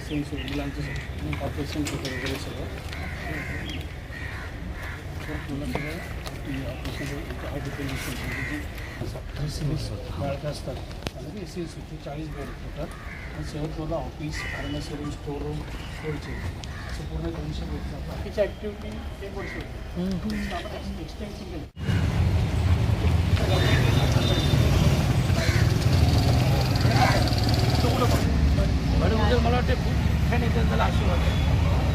Sense मुलांचं सगळं operation होतं वगैरे सगळं. तुला सगळं ती ऑपरेशन हायड्रोटेन्शन बाळकं असतात आणि ते एसी होती चाळीस बेड होतात. आणि सेवन फ्लोअरला office pharmacy room store room स्टोरचे असं पूर्ण दोनशे बेडचं बाकीच्या ॲक्टिव्हिटी ते वर्ष एक्सटेन्सिव्ह बरोबर मला वाटते येते त्याला आशीर्वाद आहे.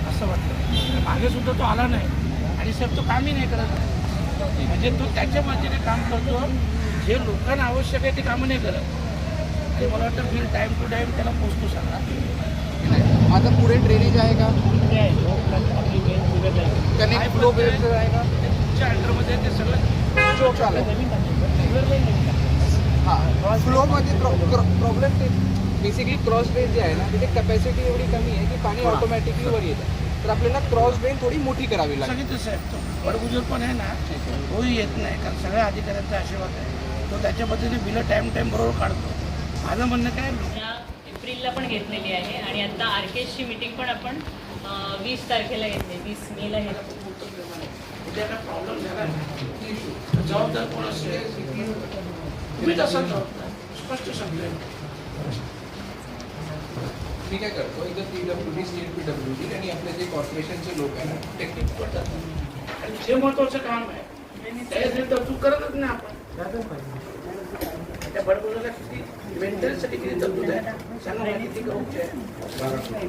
असं वाटतं. मागे सुद्धा तो आला नाही. आणि साहेब तो कामही नाही करत. म्हणजे तो त्याच्या मर्जीने काम करतो. जे लोकांना आवश्यक आहे ते कामं नाही करत. आणि मला वाटतं बिल टाईम टू टाईम त्याला पोचतो सगळा. आता पुढे ड्रेनेज आहे का? कनेक्ट फ्लो बेडचं आहे. का? तुमच्या अंडरमध्ये ते सगळं हां. फ्लोमध्ये प्रॉब्लेम ते बेसिकली क्रॉस ड्रेन जे आहे ना तिथे कॅपॅसिटी एवढी कमी आहे की पाणी ऑटोमॅटिकली वर येतं. तर आपल्याला क्रॉस ड्रेन थोडी मोठी करावी लागेल सांगितलं साहेब तो बडगुजर पण आहे ना तोही येत नाही कारण सगळ्या अधिकाऱ्यांचा आशीर्वाद आहे. तो त्याच्या पद्धतीने बिलं टाईम टाईम बरोबर काढतो. माझं म्हणणं काय या एप्रिलला पण घेतलेली आहे आणि आता आर के एसची मीटिंग पण आपण वीस तारखेला घेतली. वीस मेला घेतली. प्रॉब्लेम झाला? जबाबदार कोण असेल तुम्ही तसं जबाबदार. स्पष्ट सांगेल मी काय करतो एकदा P W D state P W D आणि आपले जे कॉर्पोरेशनचे लोक आहे ना टेक्निक पडतात आणि जे महत्वाचं काम आहे त्याच्यासाठी तरतूद करतच नाही आपण. त्या बडगुजरला किती मेंटेनसाठी किती तरतूद आहे? सांगा मला किती करूची आहे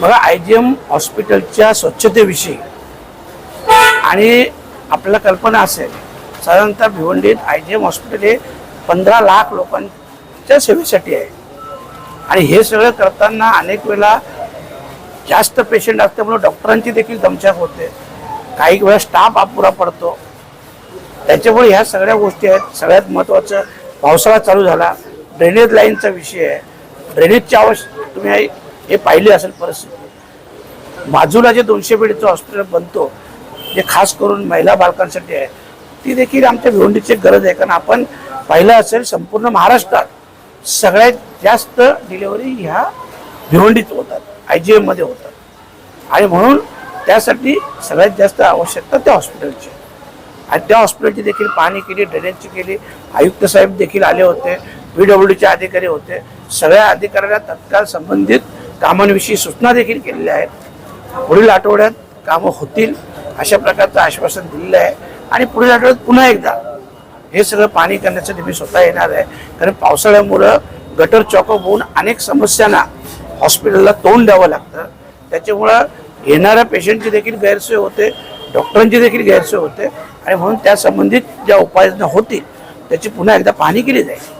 बघा आय जी एम हॉस्पिटलच्या स्वच्छतेविषयी आणि आपल्याला कल्पना असेल साधारणतः भिवंडीत आय जी एम हॉस्पिटल हे पंधरा लाख लोकांच्या सेवेसाठी आहे. आणि हे सगळं करताना अनेक वेळा जास्त पेशंट असल्यामुळे डॉक्टरांची देखील दमछाक होते. काही वेळा स्टाफ अपुरा पडतो. त्याच्यामुळे ह्या सगळ्या गोष्टी आहेत. सगळ्यात महत्त्वाचं पावसाळा चालू झाला. ड्रेनेज लाईनचा विषय आहे. ड्रेनेजची आवश्यक तुम्ही हे- पाहिले पाहिली असेल परिस्थिती. बाजूला जे दोनशे बेडचं हॉस्पिटल बनतो जे खास करून महिला बालकांसाठी आहे ती देखील आमच्या भिवंडीची एक गरज आहे. कारण आपण पाहिलं असेल संपूर्ण महाराष्ट्रात सगळ्यात जास्त डिलेवरी ह्या भिवंडीत होतात आय जी एममध्ये होतात. आणि म्हणून त्यासाठी सगळ्यात जास्त आवश्यकता त्या हॉस्पिटलची. आणि त्या हॉस्पिटलची देखील पाहणी केली ड्रेनेजची केली आयुक्त साहेब देखील आले होते पी डब्ल्यू डीचे अधिकारी होते. सगळ्या अधिकाऱ्यांना तत्काळ संबंधित कामांविषयी सूचना देखील केलेल्या आहेत. पुढील आठवड्यात कामं होतील अशा प्रकारचं आश्वासन दिलेलं आहे. आणि पुढील आठवड्यात पुन्हा एकदा हे सगळं पाणी करण्यासाठी मी स्वतः येणार आहे. कारण पावसाळ्यामुळं गटर चॉकअप होऊन अनेक समस्यांना हॉस्पिटलला तोंड द्यावं लागतं. त्याच्यामुळं येणाऱ्या पेशंटची देखील गैरसोय होते डॉक्टरांची देखील गैरसोय होते. आणि म्हणून त्या संबंधित ज्या उपाययोजना होतील त्याची पुन्हा एकदा पाहणी केली जाईल.